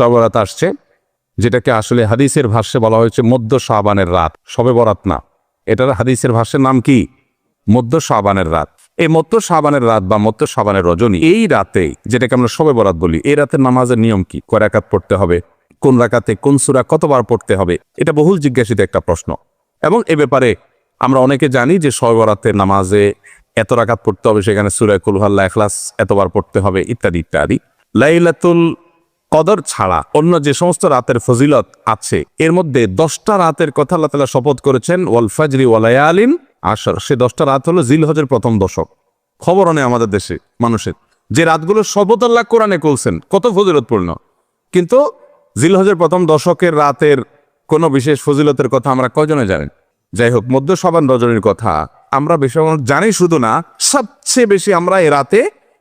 সবরাত আসছে, যেটাকে আসলে হাদিসের ভাষ্যে বলা হয়েছে মধ্য শাবানের রাত। সবে বরাত না। এটার হাদিসের ভাষ্যের নাম কি? মধ্য শাবানের রাত। এই মধ্য শাবানের রাত বা মধ্য শাবানের রজনী, এই রাতে, যেটাকে আমরা সবে বরাত বলি, এই রাতের নামাজের নিয়ম কি? কয় রাকাত পড়তে হবে? কোন রাকাতে কোন সুরা কতবার পড়তে হবে? এটা বহুল জিজ্ঞাসিত একটা প্রশ্ন। এবং এ ব্যাপারে আমরা অনেকে জানি যে সবে বরাতের নামাজে এত রাকাত পড়তে হবে, সেখানে সুরায় কুলহাল্লা এখলাস এতবার পড়তে হবে, ইত্যাদি ইত্যাদি। লাইলাতুল কদর ছাড়া অন্য যে সমস্ত রাতের ফজিলত আছে, এর মধ্যে দশটা রাতের কথা আল্লাহ তালা শপথ করেছেন, ওয়াল ফাজরি ওয়ালায়ালিন আসর সে দশটা রাত হলো জিলহজের প্রথম দশক। খবর নেই আমাদের দেশে, মানুষের। যে রাতগুলো শপথ আল্লাহ কোরআনে করছেন, কত ফজিলতপূর্ণ। কিন্তু জিলহজের প্রথম দশকের রাতের কোনো বিশেষ ফজিলতের কথা আমরা কজনে জানেন যাই হোক মধ্য সবান রজনীর কথা আমরা বেশি জানি শুধু না, সবচেয়ে বেশি আমরা এ রাতে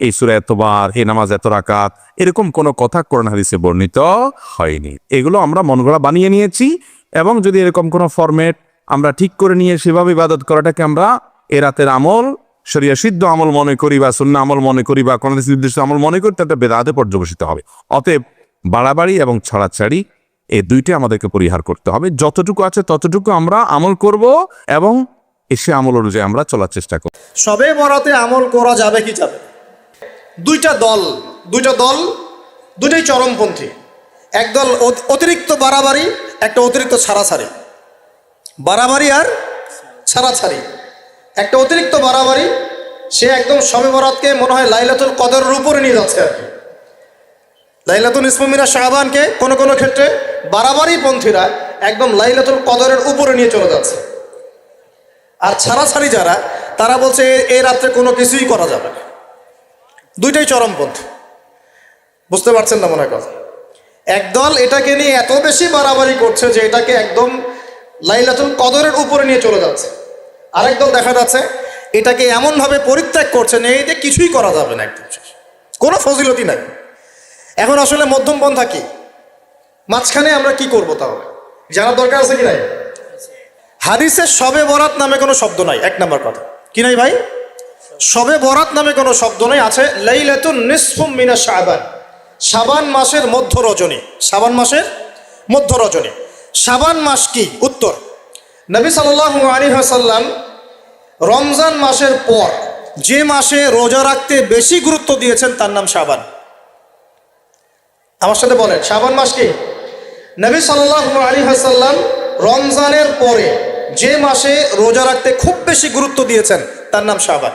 এই সুরা এতবার, এই নামাজ এত রাকাত, এরকম কোনো কথা কোরআন হাদিসে বর্ণিত হয়নি। এগুলো আমরা মন গড়া বানিয়ে নিয়েছি এবং যদি এরকম কোনো ফরম্যাট আমরা ঠিক করে নিয়ে সেভাবে ইবাদত করাটাকে আমরা এ রাতের আমল, শরিয়া সিদ্ধ আমল মনে করি বা শূন্য আমল মনে করি বা কোনো নির্দিষ্ট আমল মনে করি, তাতে বেদাতে পর্যবেসিত হবে। অতএব বাড়াবাড়ি এবং ছাড়াছাড়ি এই দুইটি আমাদেরকে পরিহার করতে হবে। যতটুকু আছে ততটুকু আমরা আমল করব এবং এসে আমল অনুযায়ী আমরা চলার চেষ্টা করব। সবে বরাতে আমল করা যাবে কি যাবে? দুইটা দল দুইটা দল, দুইটাই চরমপন্থী। একদল অত- অতিরিক্ত বাড়াবাড়ি, একটা অতিরিক্ত ছাড়াছাড়ি। বাড়াবাড়ি আর ছাড়াছাড়ি। একটা অতিরিক্ত বাড়াবাড়ি, সে একদম সবে বরাতকে মনে হয় লাইলাতুল কদরের উপরে নিয়ে যাচ্ছে আর কি। লাইলাতুল ইসমিনা শাহবানকে কোনো কোনো ক্ষেত্রে বাড়াবাড়ি পন্থীরা একদম লাইলাতুল কদরের উপরে নিয়ে চলে যাচ্ছে। আর ছাড়াছাড়ি যারা, তারা বলছে এই রাত্রে কোনো কিছুই করা যাবে না। দুইটাই চরমপন্থী বুঝতে পারছেন না মনে কথা? একদল এটাকে নিয়ে এত বেশি বাড়াবাড়ি করছে যে এটাকে একদম লাইলাতুল কদরের উপরে নিয়ে চলে যাচ্ছে। আরেক দল দেখা যাচ্ছে এটাকে এমনভাবে পরিত্যাগ করছে, না এইতে কিছুই করা যাবে না একদম। কোনো ফজিলতি নাই। এখন আসলে মধ্যম পন্থা কি? মাঝখানে আমরা কি করব তাহলে? জানার দরকার আছে কি নাই? হাদিসের সবে বরাত নামে কোনো শব্দ নাই। এক নাম্বার কথা। কি নাই ভাই? সবে বরাত নামে কোনো শব্দ নেই, আছে লাইলাতুন নিসফুম মিনা শাবান। শাবান মাসের মধ্য রজনী। শাবান মাসের মধ্য রজনী। শাবান মাস কি? উত্তর। নবী সাল্লাল্লাহু আলাইহি ওয়াসাল্লাম রমজান মাসের পর যে মাসে রোজা রাখতে বেশি গুরুত্ব দিয়েছেন, তার নাম শাবান। আমার সাথে বলেন, শাবান মাস কি? নবী সাল্লাল্লাহু আলাইহি ওয়াসাল্লাম রমজানের পরে যে মাসে রোজা রাখতে খুব বেশি গুরুত্ব দিয়েছেন, তার নাম শাবান।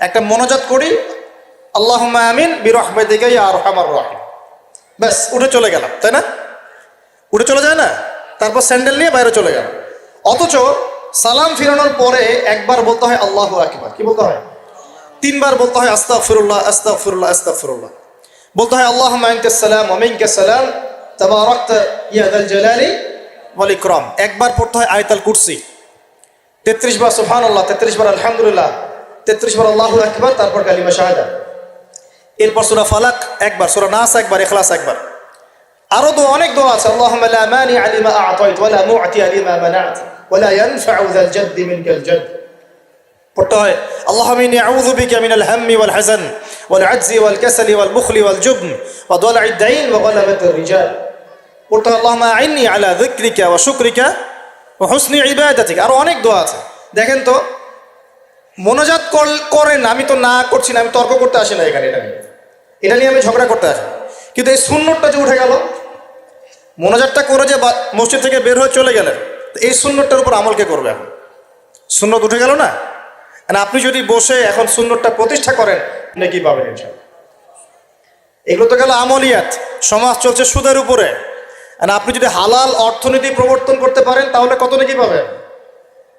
একটা মনোজাত করি আল্লাহ আমিন বিরহমেদিকে আর হামার রহিম। ব্যাস, উঠে চলে গেলাম, তাই না? উঠে চলে যায় না? তারপর স্যান্ডেল নিয়ে বাইরে চলে গেল অথচ সালাম ফিরানোর পরে একবার বলতে হয়, আল্লাহ আকবার। কি বলতে হয়? তিনবার বলতে হয় আস্তা ফিরুল্লাহ আস্তা ফিরুল্লাহ আস্তা ফিরুল্লাহ বলতে হয় আল্লাহ মাইনকে সালাম ওমিনকে সালাম। তাবারাকত ইয়া দাল জালালি ওয়াল ইকরাম। একবার পড়তে হয় আয়াতুল কুরসি। তেত্রিশ বার সুবহান আল্লাহ তেত্রিশ বার, আলহামদুলিল্লাহ। তেত্রিশ বার আল্লাহ একবার তারপর কালিমা শাহাদা। এরপর সুরা ফালাক, একবার। সুরা নাস, একবার। ইখলাস, একবার। আরও দোয়া, অনেক দোয়া আছে। আল্লাহুম্মা লা মানি লিমা আ'তাইত ওয়া লা মু'তি লিমা মানা'ত ওয়া লা ইয়ানফা'ু যাল জাদ্দি মিনকাল জাdd পড়তে হয়, আল্লাহুম্মা ইন্নী আউযু বিকা মিনাল হাম্মি ওয়াল হাযান ওয়াল আজজি ওয়াল কাসালি ওয়াল বুখলি ওয়াল জুবন ওয়া দালা'id দাইন ওয়া গালাবাতির রিজাল। পড়তে হয়, আল্লাহুম্মা আইন্নি আলা যিকরিকা ওয়া শুকরিকা ওয়া হুসনি ইবাদাতিক। আরও অনেক দোয়া আছে। দেখেন তো মনোজাত কর- করেন, আমি তো না করছি না, আমি তর্ক করতে আসি না এখানে, এটা নিয়ে। এটা নিয়ে আমি ঝগড়া করতে আসি। কিন্তু এই সুন্নতটা যে উঠে গেল, মনোজাতটা করে যে মসজিদ থেকে বের হয়ে চলে গেলেন এই সুন্নতটার উপর আমলকে করবে এখন? সুন্নত উঠে গেল না? আর আপনি যদি বসে এখন সুন্নতটা প্রতিষ্ঠা করেন নাকি পাবেন এগুলো তো গেল আমলিয়াত। সমাজ চলছে সুদের উপরে। আর আপনি যদি হালাল অর্থনীতি প্রবর্তন করতে পারেন, তাহলে কত নাকি পাবেন?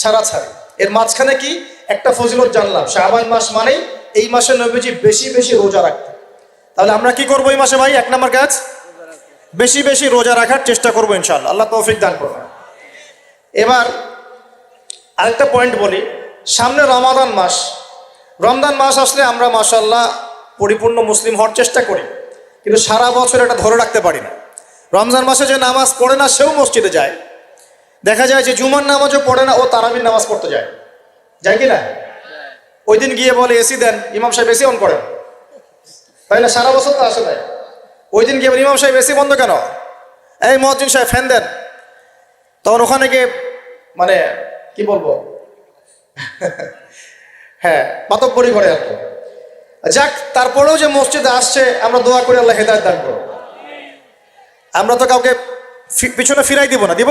ছাড়ি এর মাঝখানে কি? একটা ফজিলত জানলাম। শাহবান মাস মানেই এই মাসে নবীজি বেশি বেশি রোজা রাখতেন। তাহলে আমরা কি করব এই মাসে ভাই? এক নম্বর কাজ? বেশি বেশি রোজা রাখার চেষ্টা করব ইনশাল্লাহ আল্লাহ তৌফিক দান করবেন এবার আরেকটা পয়েন্ট বলি। সামনে রমাদান মাস। রমদান মাস আসলে আমরা মাসাল্লাহ পরিপূর্ণ মুসলিম হওয়ার চেষ্টা করি। কিন্তু সারা বছর এটা ধরে রাখতে পারি না। রমজান মাসে যে নামাজ পড়ে না, সেও মসজিদে যায়। দেখা যায় যে জুমার নামাজও পড়ে না ও তারাবির নামাজ পড়তে যায়। যায় কি না? ওই দিন গিয়ে বলে এসি দেন। ইমাম সাহেব এসি অন করেন। তাই না? সারা বছর তো আসে নাই। ওই দিন গিয়ে ইমাম সাহেব এসি বন্ধ কেন? এই মহাজিন সাহেব ফ্যান দেন। তখন ওখানে গিয়ে মানে কি বলব? হ্যাঁ মাতব্বরি করে আর কি। যাক তারপরেও যে মসজিদে আসছে আমরা দোয়া করি আল্লাহ হেদায়ত দান করো আমরা তো কাউকে পিছনে ফিরাই দিব না দিব?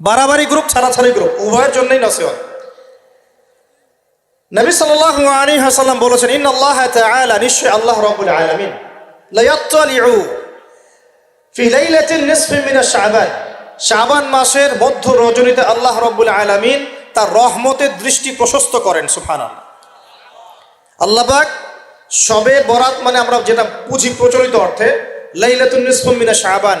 বাড়াবাড়ি গ্রুপ ছাড়াছাড়ি গ্রুপ উভয়ের জন্যই নসিহত। নবী সাল্লাল্লাহু আলাইহি ওয়াসাল্লাম বলেছেন ইন আল্লাহ তাআলা নিশ্চয় আল্লাহ রাব্বুল আলামিন। লা ইয়াত্তালিউ ফি লাইলাতিন মিন শাবান। শাবান মাসের মধ্য রজনীতে আল্লাহ রাব্বুল আলামিন তার রহমতের দৃষ্টি প্রশস্ত করেন, সুবহানাল্লাহ। আল্লাহ পাক সবে বরাত মানে আমরা যেটা বুঝি প্রচলিত অর্থে, লাইলাতুন নিসফু মিন শাবান।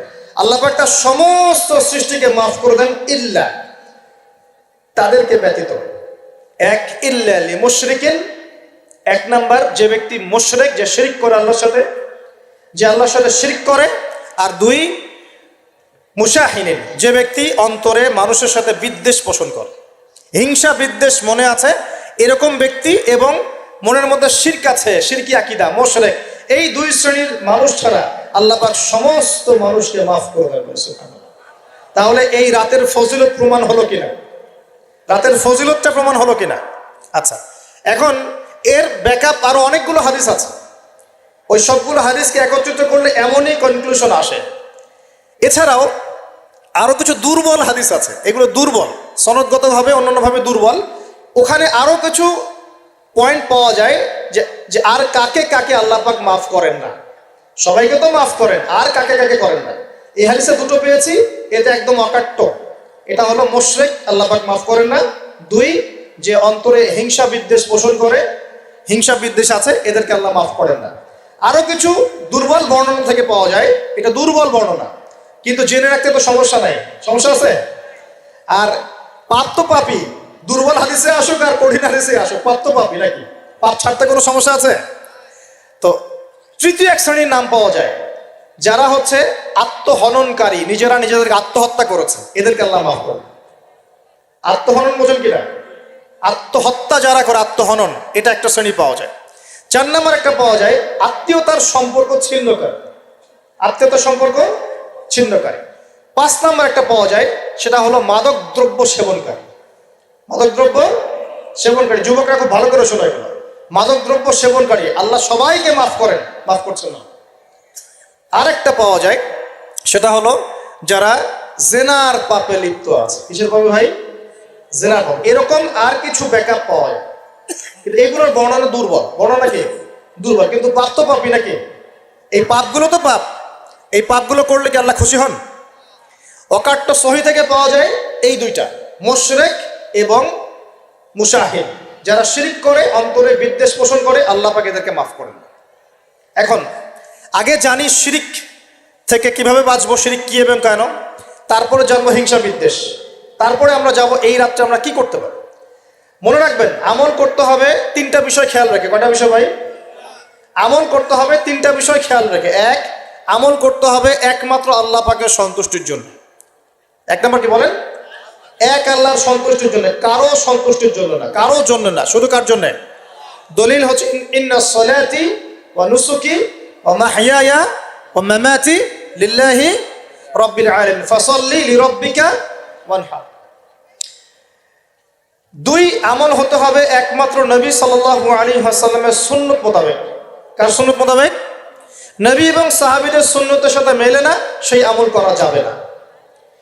আল্লাহ সমস্ত সৃষ্টিকে মাফ করে দেন ইল্লা। তাদেরকে ব্যতীত। এক ইল্লা মুশরিকিন। এক নাম্বার, যে ব্যক্তি মুশরিক, যে শিরিক করে আল্লাহর সাথে, যে আল্লাহর সাথে শিরিক করে। আর দুই মুশাহিনিন যে ব্যক্তি অন্তরে মানুষের সাথে বিদ্বেষ পোষণ করে। হিংসা, বিদ্বেষ মনে আছে, এরকম ব্যক্তি এবং মনের মধ্যে শির্ক আছে, শিরকি আকিদা, মোশরেক। এই দুই শ্রেণির মানুষ ছাড়া আল্লাহ পাক সমস্ত মানুষকে মাফ করে দেবেন। তাহলে এই রাতের ফজিলত প্রমাণ হলো কিনা? রাতের ফজিলতটা প্রমাণ হলো কিনা? আচ্ছা এখন এর ব্যাকআপ আরও অনেকগুলো হাদিস আছে। ওই সবগুলো হাদিসকে একত্রিত করলে এমনই কনক্লুশন আসে। এছাড়াও আরও কিছু দুর্বল হাদিস আছে। এগুলো দুর্বল, সনদগতভাবে, অন্যান্যভাবে দুর্বল। ওখানে আরও কিছু পয়েন্ট পাওয়া যায় যে আর কাকে কাকে আল্লাহ পাক মাফ করেন না। সবাইকে তো মাফ করেন, আর কাকে কাকে করেন না। এই হাদিসে দুটো পেয়েছি, এটা একদম অকাট্য। এটা হলো মোশরেক আল্লাপাক মাফ করেন না। দুই, যে অন্তরে হিংসা বিদ্বেষ পোষণ করে, হিংসা বিদ্বেষ আছে, এদেরকে আল্লাহ মাফ করেন না। আরও কিছু দুর্বল বর্ণনা থেকে পাওয়া যায়, এটা দুর্বল বর্ণনা। কিন্তু জেনে রাখতে তো সমস্যা নাই। সমস্যা আছে? আর পাপ দুর্বল হাদিসে আসুক আর কঠিন হাদিসে আসুক পাপ পাপি নাকি? পাপ ছাড়তে কোনো সমস্যা আছে? তো তৃতীয় এক শ্রেণির নাম পাওয়া যায়। যারা হচ্ছে আত্মহননকারী, নিজেরা নিজেদেরকে আত্মহত্যা করেছে। এদেরকে আল্লাহ মাফ করে আত্মহনন বোঝেন কিনা? আত্মহত্যা যারা করে, আত্মহনন, এটা একটা শ্রেণি পাওয়া যায়। চার নম্বর একটা পাওয়া যায়, আত্মীয়তার সম্পর্ক ছিন্নকারী। আত্মীয়তার সম্পর্ক ছিন্নকারী। পাঁচ নম্বর একটা পাওয়া যায়, সেটা হলো মাদক দ্রব্য সেবনকারী। মাদক দ্রব্য সেবনকারী। যুবকরা খুব ভালো করে শোনায় এগুলো। মাদক দ্রব্য সেবনকারী, আল্লাহ সবাইকে মাফ করেন, মাফ করছেন না। আরেকটা পাওয়া যায়, সেটা হলো যারা জেনার পাপে লিপ্ত আছে। কিসের পাবে ভাই? জেনার পাপ। এরকম আর কিছু ব্যাকআপ পাওয়া যায়। কিন্তু এগুলোর বর্ণনা দুর্বল। বর্ণনা কি? দুর্বল। কিন্তু পাপ তো পাপই নাকি? এই পাপগুলো তো পাপ। এই পাপগুলো করলে কি আল্লাহ খুশি হন? অকাট্য সহি থেকে পাওয়া যায় এই দুইটা। মোশরেক এবং মুশাহিদ। যারা শিরিক করে অন্তরে বিদ্বেষ পোষণ করে, আল্লাহ পাক এদেরকে মাফ করেন। এখন, আগে জানি শিরিক থেকে কীভাবে বাঁচবো, শিরিক কি এবং কেন? তারপরে জানব হিংসা, বিদ্বেষ। তারপরে আমরা যাব এই রাত্রে আমরা কি করতে পারি? মনে রাখবেন, আমল করতে হবে তিনটা বিষয় খেয়াল রেখে। কয়টা বিষয় ভাই? আমল করতে হবে তিনটা বিষয় খেয়াল রেখে। এক, আমল করতে হবে একমাত্র আল্লাহ পাকের সন্তুষ্টির জন্য। এক নম্বর কি বলেন? এক আল্লাহর সন্তুষ্টির জন্য, কারও সন্তুষ্টির জন্য না। কারও জন্য না, শুধু কার জন্য? দলিল হচ্ছে, ইন- ইন্না সলাতি ওয়া নুসুকি ওয়া মাহইয়ায়া ওয়া মামাতি লিল্লাহি রাব্বিল আলামিন। ফাসাল্লি লিরাব্বিকা ওয়ানহার দুই আমল হতে হবে একমাত্র নবী সাল্লাল্লাহু আলাইহি ওয়াসাল্লামের সুন্নত মোতাবেক। কার সুন্নত মোতাবেক? নবী এবং সাহাবীদের সুন্নতের সাথে মেলে না, সেই আমল করা যাবে না।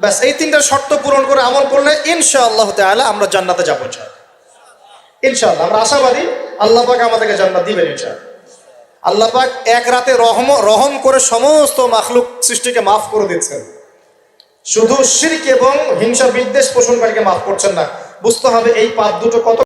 ব্যাস, এই তিনটা শর্ত পূরণ করে আমল করলে ইনশাআল্লাহ তাহলে আমরা জান্নাতে যাব, ইনশাআল্লাহ। আমরা আশাবাদী আল্লাহ পাক আমাদেরকে জান্নাত দিবেন, ইনশাআল্লাহ। আল্লাহ পাক এক রাতে রহম রহম করে সমস্ত মাখলুক সৃষ্টিকে মাফ করে দিচ্ছেন। শুধু শির্ক এবং হিংসা বিদ্বেষ পোষণকারীকে মাফ করছেন না, বুঝতে হবে এই পাপ দুটো কত